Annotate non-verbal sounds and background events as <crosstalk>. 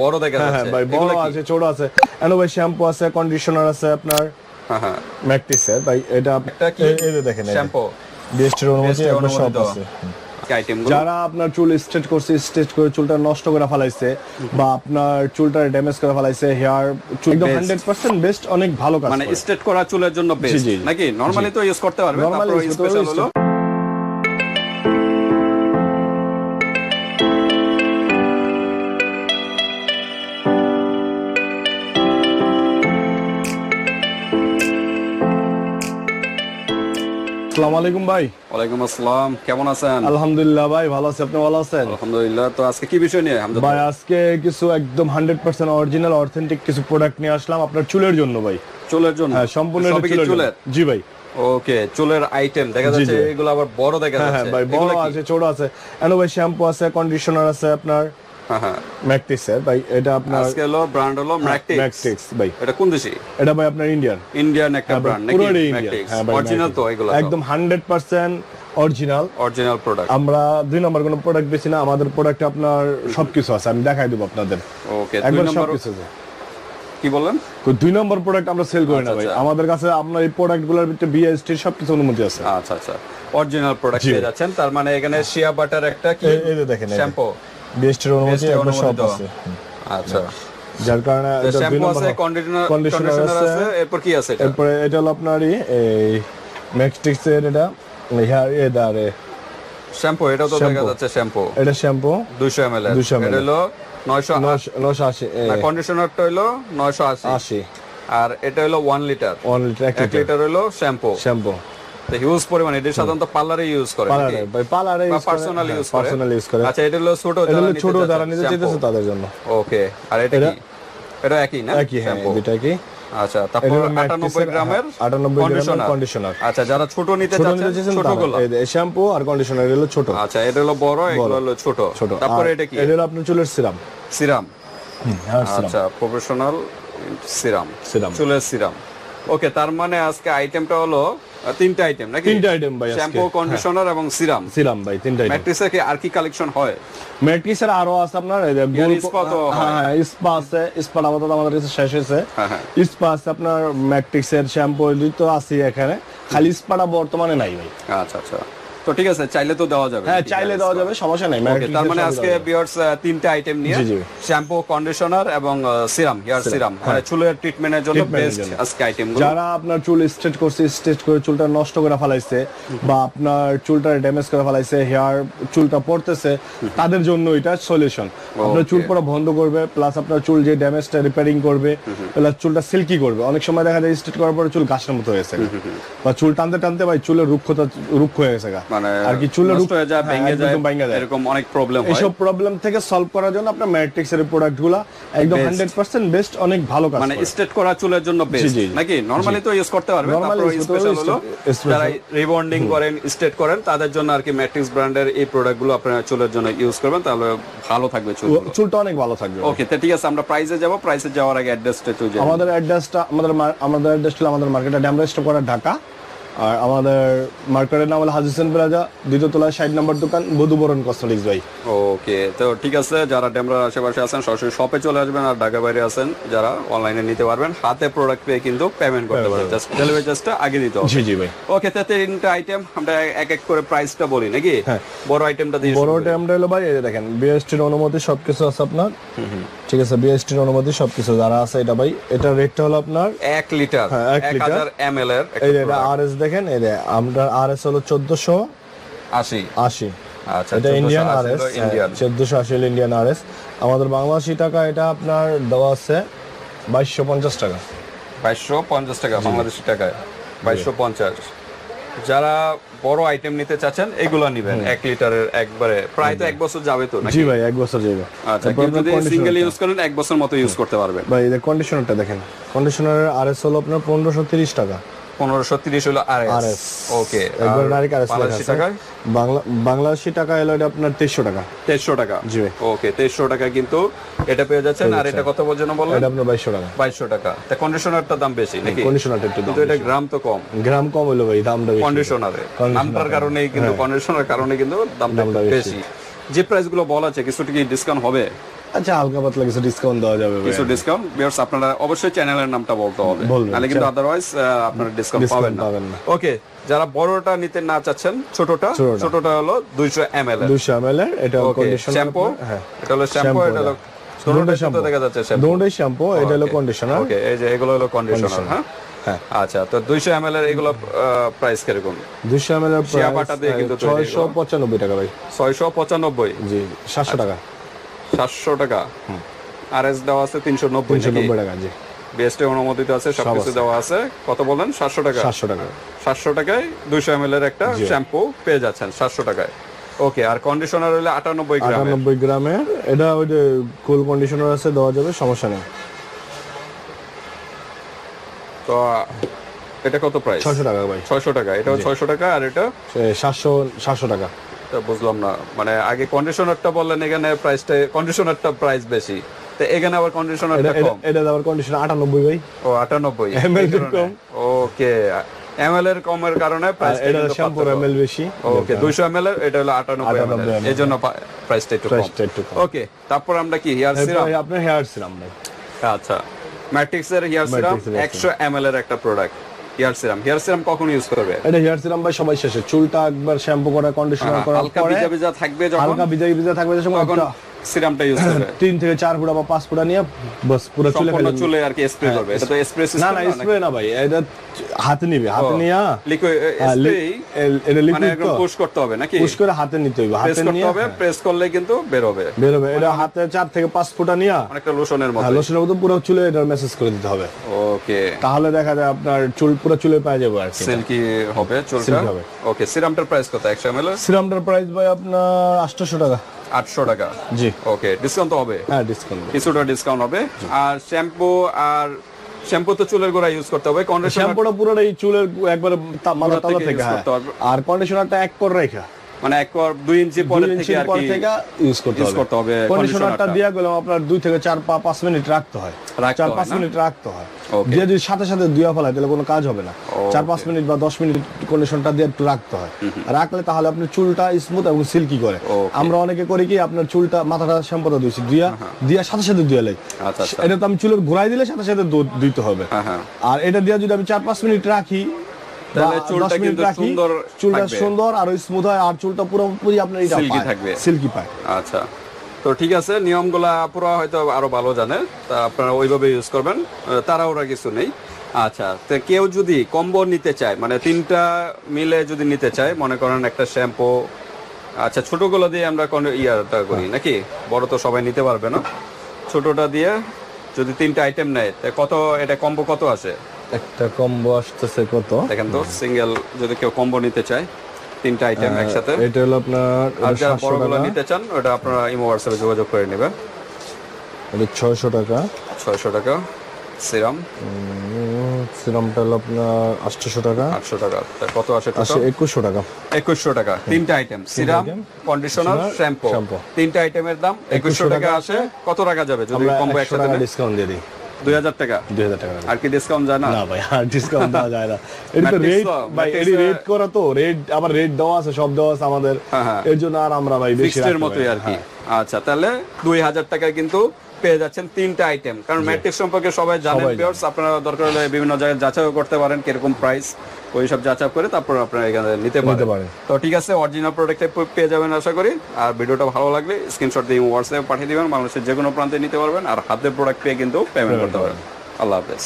বড় দেখা হ্যাঁ হ্যাঁ যাচ্ছে ভাই বড় আছে ছোট আছে। এনো ভাই শ্যাম্পু আছে কন্ডিশনার আছে আপনার। হ্যাঁ হ্যাঁ। ম্যাকটিসের ভাই এটা এটা কি? এই- এই যে দেখেন শ্যাম্পু বিএসটির অনুমতি আপনার সব আছে। যারা আপনার চুল স্ট্রেট করছে স্ট্রেট করে চুলটা নষ্ট করে ফেলাইছে বা আপনার চুলটা ড্যামেজ করে ফেলাইছে হেয়ার চুল একদম Best. হান্ড্রেড পার্সেন্ট বেস্ট অনেক ভালো কাজ মানে স্ট্রেট করা চুলের জন্য বেস্ট। নাকি? নরমালি তো ইউজ করতে পারবে তারপর স্পেশাল হলো। আসসালামু আলাইকুম ভাই। ওয়ালাইকুম আসসালাম কেমন আছেন? আলহামদুলিল্লাহ ভাই ভালো আছি। আপনি ভালো আছেন? আলহামদুলিল্লাহ তো আজকে কি বিষয় নিয়ে? ভাই আজকে কিছু একদম হান্ড্রেড পার্সেন্ট অরিজিনাল অথেন্টিক কিছু প্রোডাক্ট নিয়ে আসলাম আপনার চুলের জন্য ভাই। চুলের জন্য? হ্যাঁ সম্পূর্ণ চুলের জি ভাই। ওকে চুলের আইটেম দেখা যাচ্ছে। এগুলো আবার বড় দেখা হ্যাঁ হ্যাঁ যাচ্ছে। ভাই বড় আছে ছোট আছে। এনো ভাই শ্যাম্পু আছে কন্ডিশনার আছে আপনার। হ্যাঁ। ম্যাকটিসের ভাই এটা আপনার আজকে হলো ব্র্যান্ড হলো ম্যাকটিক্স ম্যাকটিক্স ভাই। এটা কোন দেশি? এটা ভাই আপনার ইন্ডিয়ান ইন্ডিয়ান একটা ব্র্যান্ড নাকি ম্যাকটিক্স হ্যাঁ অরিজিনাল তো এগুলো একদম hundred percent original original product আমরা দুই নম্বর কোনো প্রোডাক্ট বেশি না আমাদের প্রোডাক্টে আপনার সবকিছু আছে আমি দেখাই দেবো আপনাদের। ওকে দুই নম্বর সবকিছু আছে। কি বললেন? দুই নম্বর প্রোডাক্ট আমরা সেল করি না ভাই। আচ্ছা। আমাদের কাছে আপনার এই প্রোডাক্টগুলোর ভিতরে বিএসটির সবকিছু অনুমতি আছে। আচ্ছা আচ্ছা। Original product. পেয়ে যাচ্ছেন তার মানে এখানে শিয়া বাটার একটা কি? এই দেখেন শ্যাম্পু বিএসটির অনুমতি আপনার সব আছে। আচ্ছা। যার কারণে এটা শ্যাম্পু আছে কন্ডিশনার আছে। এরপর কি আছে এটা? এরপরে এটা হলো আপনারই এই ম্যাক্সটিক্স এর এটা হেয়ার এ দাঁড়ে শ্যাম্পু এটাও তো দেখা যাচ্ছে শ্যাম্পু এটা শ্যাম্পু 200 ml এর। 200 ml এটা হলো 900 নশো আশি এ, না কন্ডিশনারটা হলো 980 আশি। আর এটা হলো 1 লিটার ওয়ান লিটার এক 1 লিটার হলো শ্যাম্পু শ্যাম্পু হিউজ পরিমাণে এটা সাধারণত পার্লারে ইউজ করে পার্লারে পার্সোনাল ইউজ করে পার্সোনাল ইউজ করে? আচ্ছা এটা হলো ছোট এটা হলো ছোট যারা নিতে চাইতেছে তাদের জন্য। ওকে আর এটা কি? এটা একই না? একই হ্যাঁ Shampoo? দুইটা আচ্ছা এটা তারপর 98 গ্রামের হ্যাঁ, 98 গ্রামের কন্ডিশনার আচ্ছা যারা ছোট নিতে ছোট নিতে চাচ্ছেন শ্যাম্পু আর কন্ডিশনার হলো ছোট। আচ্ছা এটা হলো বড় এগুলো হলো ছোট। তারপরে এটা কি? এটা হলো আপনার চুলের সিরাম। সিরাম। হ্যাঁ আচ্ছা প্রফেশনাল সিরাম। সিরাম। চুলের সিরাম। ওকে তার মানে আজকে আইটেমটা হলো তিনটা আইটেম নাকি? তিনটা আইটেম ভাই শ্যাম্পু কন্ডিশনার এবং সিরাম সিরাম ভাই তিনটা আইটেম ম্যাট্রিক্সে কি আর কি কালেকশন হয়? ম্যাট্রিক্সের আরও আছে আপনার গোল- স্পা তো হ্যাঁ। স্পা আছে। স্পা আপাতত আমাদের কাছে শেষ হয়েছে। হ্যাঁ হ্যাঁ। আছে আপনার ম্যাট্রিক্সের শ্যাম্পু তো আছে এখানে। খালি স্পাটা বর্তমানে নাই ভাই। আচ্ছা আচ্ছা। তো ঠিক আছে চাইলে তো দেওয়া যাবে। হ্যাঁ চাইলে দেওয়া যাবে সমস্যা নাই। ওকে তার মানে আজকে বিয়ার্স তিনটা আইটেম নিয়ে। শ্যাম্পু কন্ডিশনার এবং সিরাম হেয়ার সিরাম মানে চুলের ট্রিটমেন্টের জন্য বেস্ট আজকে আইটেম যারা আপনার চুল স্ট্রেট করছে স্ট্রেট করে চুলটা নষ্ট করে ফেলাইছে বা আপনার চুলটা ড্যামেজ করে ফেলাইছে হেয়ার চুলটা পড়তেছে তাদের জন্য এটা সলিউশন আপনার চুল পড়া বন্ধ করবে প্লাস আপনার চুল যে ড্যামেজটা রিপেয়ারিং করবে প্লাস চুলটা সিল্কি করবে। অনেক সময় দেখা যায় স্ট্রেট করার পরে চুল গাছের মতো হয়েছে বা চুল টানতে টানতে ভাই চুলের রুক্ষতা রুক্ষ হয়ে গেছে গা। মানে আর কি চুলের নষ্ট হয়ে যায় হ্যাঁ, ভেঙে যায় এরকম অনেক প্রবলেম হয়। এইসব প্রবলেম থেকে সলভ করার জন্য আপনার ম্যাট্রিক্স এর প্রোডাক্টগুলা একদম Best. হান্ড্রেড পার্সেন্ট বেস্ট অনেক ভালো কাজ মানে করে। স্ট্রেট করা চুলের জন্য বেস্ট। নাকি? নরমালি তো ইউজ করতে পারবে তারপর স্পেশাল হলো। যারা রিবন্ডিং করেন স্ট্রেট করেন তাদের জন্য আর কি ম্যাট্রিক্স ব্র্যান্ডের এই প্রোডাক্টগুলো আপনারা চুলের জন্য ইউজ করবেন তাহলে ভালো থাকবে চুলগুলো। চুলটা অনেক ভালো থাকবে। ওকে তো ঠিক আছে আমরা প্রাইসে যাব। প্রাইসে যাওয়ার আগে অ্যাড্রেসটা একটু আমাদের অ্যাড্রেসটা আমাদের আমাদের অ্যাড্রেস হলো আমাদের মার্কেটে ড্যামরা স্টপ করা ঢাকা। আর আমাদের মার্কেটের নাম হলো হাজিসেন প্লাজা দ্বিতীয় তলায় ষাট নম্বর দোকান বধুবরণ কসমেটিক্স ভাই। ওকে তো ঠিক আছে যারা ডেমরার আশেপাশে আছেন সরাসরি শপে চলে আসবেন আর ঢাকা বাইরে আছেন যারা অনলাইনে নিতে পারবেন হাতে প্রোডাক্ট পেয়ে কিন্তু পেমেন্ট করতে পারবেন জাস্ট ডেলিভারি চার্জটা আগে দিতে হবে। জি জি ভাই। ওকে তো তিনটা আইটেম আমরা এক এক করে প্রাইসটা বলি নাকি? হ্যাঁ। বড় আইটেমটা দিয়ে বড় ড্যামটা হলো ভাই দেখেন বিএসটির অনুমতি সবকিছু আছে আপনার। ঠিক আছে বিএসটির অনুমতি সবকিছু যারা আছে এটা ভাই এটা রেটটা হলো আপনার এক লিটার হ্যাঁ, এক এক লিটার। হাজার এম এল এর এই এটা আরএস দেখেন এই যে আমরা আরএস হলো চোদ্দশো আশি। আশি। আচ্ছা এটা ইন্ডিয়ান আরএস ইন্ডিয়ান চোদ্দশো আশি হলো ইন্ডিয়ান আরএস আমাদের বাংলাদেশি টাকা এটা আপনার দেওয়া আছে বাইশশো পঞ্চাশ টাকা। বাইশশো পঞ্চাশ টাকা বাংলাদেশি টাকায়। বাইশশো পঞ্চাশ। যারা বড় আইটেম নিতে চাচ্ছেন এগুলো নিবেন। এক লিটারের একবারে। প্রায় তো এক বছর যাবে তো নাকি? জি ভাই এক বছর যাবে। আচ্ছা যদি সিঙ্গেল ইউজ করেন এক বছর মতো ইউজ করতে পারবেন। ভাই এই কন্ডিশনারটা দেখেন। কন্ডিশনারের আরএস হলো আপনার পনেরোশো তিরিশ টাকা। পনেরোশো তিরিশ হলো আর RS ওকে একবার ডাইরেক্ট আরএস লেখা বাংলাদেশি আছে? টাকায়? বাংলা বাংলাদেশি টাকা এলো এটা আপনার তেইশশো টাকা। তেইশশো টাকা? জি ওকে তেইশশো টাকা কিন্তু এটা পেয়ে যাচ্ছেন। আর এটা কত পর্যন্ত বললেন? এটা আপনার বাইশশো টাকা। বাইশশো টাকা। তা কন্ডিশনারটার দাম বেশি নাকি? কন্ডিশনারটা একটু কিন্তু এটা গ্রাম তো কম। গ্রাম কম হলো ভাই দামটা কন্ডিশনারে নামটার কারণেই কিন্তু কন্ডিশনার কারণে কিন্তু দামটা বেশি। যে প্রাইসগুলো বলা আছে কিছু কি ডিসকাউন্ট হবে? আচ্ছা হালকা পাতলা কিছু ডিসকাউন্ট দেওয়া যাবে কিছু ডিসকাউন্ট বিয়ার্স আপনারা অবশ্যই চ্যানেলের নামটা বলতে হবে। নাহলে কিন্তু আদারওয়াইজ আপনারা ডিসকাউন্ট পাবেন না। ওকে যারা বড়টা নিতে না চাচ্ছেন ছোটটা ছোটটা। হলো 200 ml এর দুশো এম এল এর এটা কন্ডিশনার শ্যাম্পু হ্যাঁ। এটা হলো শ্যাম্পু এটা হলো। শ্যাম্পু দেখা যাচ্ছে শ্যাম্পু শ্যাম্পু এটা হলো কন্ডিশনার ওকে এই যে এগুলো হলো কন্ডিশনার হ্যাঁ? হ্যাঁ। আচ্ছা তো 200 ml এর এগুলো প্রাইস কীরকম? দুশো এম এল এর ছয়শো পঁচানব্বই টাকা ভাই। 695 জি সাতশো টাকা। 700 টাকা। আর এস দেওয়া আছে তিনশো নব্বই টাকা জি। বিএসটি অনুমোদিত আছে সবকিছু দেওয়া আছে। কত বলেন? 700 টাকা। সাতশো টাকা। সাতশো টাকায় দুইশো এম এর একটা শ্যাম্পু পেয়ে যাচ্ছেন সাতশো টাকায়। ওকে আর কন্ডিশনার হলে আটানব্বই গ্রাম আটানব্বই গ্রামের। এটা ওই যে কুল কন্ডিশনার আছে দেওয়া যাবে সমস্যা নেই। তো এটা কত প্রাইস ছয়শো টাকা ভাই। ছয়শো টাকা এটাও ছয়শো টাকা আর এটা? সাতশো সাতশো টাকা। বুঝলাম না। মানে আগে কন্ডিশনারটা বললেন এখানে প্রাইসটা কন্ডিশনারটা প্রাইস বেশি। তো এখানে আবার কন্ডিশনারটা কম। এটা দেওয়ার কন্ডিশন আটানব্বই ভাই। ও আটানব্বই। এমএল এর কম। ওকে। এম এল এর কমের কারণে প্রাইস এটা শ্যাম্পুর এম এল বেশি। ওকে দুইশো এম এল এর এটা হলো আটানব্বই এম 98 এল এই জন্য প্রাইসটা একটু কম। ওকে তারপর আমরা কি হেয়ার সিরাম আপনার হেয়ার সিরাম ভাই। আচ্ছা। ম্যাট্রিক্স এর হেয়ার সিরাম Matrix এর hair একশো এম এর একটা product hair serum. Hair serum কখন ইউজ করবে? এটা হেয়ার সিরাম ভাই সবাই শেষে। চুলটা একবার শ্যাম্পু করা কন্ডিশনার করা হালকা ভিজা ভিজা থাকবে যখন। হালকা ভিজা ভিজা থাকবে যখন সিরামটা ইউজ করবে। <clears throat> তিন থেকে চার ফুটা বা পাঁচ ফুটা নিয়ে বাস পুরো চুলে ফেলে চুলে আর কি স্প্রে করবে। এটা তো স্প্রে না না স্প্রে না ভাই এটা হাতে নিবে। হাতে নিয়ে লিকুইড হ্যাঁ, স্প্রে এটা মানে লিকুইড একদম তো। পুশ করতে হবে নাকি? পুশ করে হাতে নিতে প্রেস হাতে নিয়ে হবে প্রেস করলে কিন্তু বের হবে। বেরোবে এটা হাতে চার থেকে পাঁচ ফুটা নিয়ে অনেকটা লোশনের মতো হ্যাঁ লোশনের মতো পুরো চুলে এটা মেসেজ করে দিতে হবে। ওকে। তাহলে দেখা যায় আপনার চুল পুরো চুলে পাওয়া যাবে আর কি। সিল্কি হবে চুলটা? হবে। ওকে সিরামটার প্রাইস কত? একশো এম এল সিরামটার প্রাইস ভাই আপনার আটশোশো টাকা। আটশো টাকা। জি। ওকে ডিসকাউন্ট তো হবে? হ্যাঁ ডিসকাউন্ট কিছুটা ডিসকাউন্ট হবে। আর শ্যাম্পু আর শ্যাম্পু তো চুলের গোড়া ইউজ করতে হবে। কন্ডিশনার শ্যাম্পুটা পুরোটাই চুলের একবার মাথা তলা থেকে হ্যাঁ। আর কন্ডিশনারটা এক পর রেখা। মানে এক দুই ইঞ্চি পরে থেকে আর কি ইউজ করতে হবে করতে হবে। কন্ডিশনারটা। দিয়া গেলাম আপনার দুই থেকে চার পা পাঁচ মিনিট রাখতে হয়। চার পাঁচ মিনিট রাখতে হয়। দিয়ে যদি সাথে সাথে দুয়া ফেলায় তাহলে কোনো কাজ হবে না। চার পাঁচ মিনিট বা দশ মিনিট কন্ডিশনটা দিয়ে একটু রাখতে হয়। রাখলে তাহলে আপনার চুলটা স্মুথ এবং সিল্কি করে। আমরা অনেকে করি কি আপনার চুলটা মাথাটা শ্যাম্পুটা দিয়েছি দিয়া দিয়া সাথে সাথে দুয়া লাই। আচ্ছা, আচ্ছা। এটা তো আমি চুলের ঘুরাই দিলে সাথে সাথে দিতে হবে। আর এটা দিয়ে যদি আমি চার পাঁচ মিনিট রাখি চুলটা 10 কিন্তু সুন্দর চুলটা সুন্দর আর স্মুথ হয় আর চুলটা পুরোপুরি আপনার এটা Silky থাকবে। সিল্কি পায়। আচ্ছা। তো ঠিক আছে নিয়মগুলা পুরো হয়তো আরও ভালো জানে তা আপনারা ওইভাবে ইউজ করবেন তারা কিছু নেই। আচ্ছা তো কেউ যদি কম্বো নিতে চায় মানে তিনটা মিলে যদি নিতে চায় মনে করেন একটা শ্যাম্পু আচ্ছা ছোটগুলো দিয়ে আমরা কোন ইয়াটা করি নাকি? বড় তো সবাই নিতে পারবে না। ছোটটা দিয়ে যদি তিনটা আইটেম নেয় কত এটা কম্বো কত আছে একটা কম্বো আসতেছে কত? দেখেন তো সিঙ্গেল যদি কেউ কম্বো নিতে চায় তিনটা আইটেম একসাথে। এটা হলো আপনার আর যারা বড়গুলো নিতে চান ওটা আপনারা ইমো হোয়াটসঅ্যাপে যোগাযোগ করে নেবেন। এটা ছয়শো টাকা। ছয়শো টাকা সিরাম। সিরামটা হলো আপনার আটশোশো টাকা। আটশো টাকা। কত আসে আসে একুশশো টাকা। একুশশো টাকা তিনটা আইটেম সিরাম কন্ডিশনার শ্যাম্পু তিনটা আইটেমের দাম একুশশো টাকা আসে। কত টাকা যাবে যদি কম্বো একসাথে ডিসকাউন্ট দিয়ে দিই। দুই হাজার টাকা। দুই হাজার টাকা। আর কি ডিসকাউন্ট যায় না? না ভাই আর ডিসকাউন্ট দেওয়া যায় না। <laughs> এটা তো রেট ভাই রেট করা তো রেট আবার রেট দেওয়া আছে সব দেওয়া আছে আমাদের। হ্যাঁ, হ্যাঁ। এর জন্য আর আমরা ভাই বেশি মতোই আর কি। হ্যাঁ। আচ্ছা তাহলে দুই হাজার টাকায় কিন্তু পেয়ে যাচ্ছেন তিনটা আইটেম কারণ ম্যাট্রিক্স সম্পর্কে সবাই জানেন ভিউয়ার্স আপনারা দরকার হলে বিভিন্ন জায়গায় যাচাই করতে পারেন কীরকম প্রাইস ওই সব যাচাই করে তারপর আপনারা এখানে নিতে পারেন। তো ঠিক আছে অরিজিনাল প্রোডাক্টে পেয়ে যাবেন আশা করি। আর ভিডিওটা ভালো লাগলে স্ক্রিনশট দিয়ে হোয়াটসঅ্যাপে পাঠিয়ে দিবেন। মানুষের যে কোনো প্রান্তে নিতে পারবেন। আর হাতের প্রোডাক্ট পেয়ে কিন্তু পেমেন্ট করতে পারবেন। আল্লাহ হাফেজ।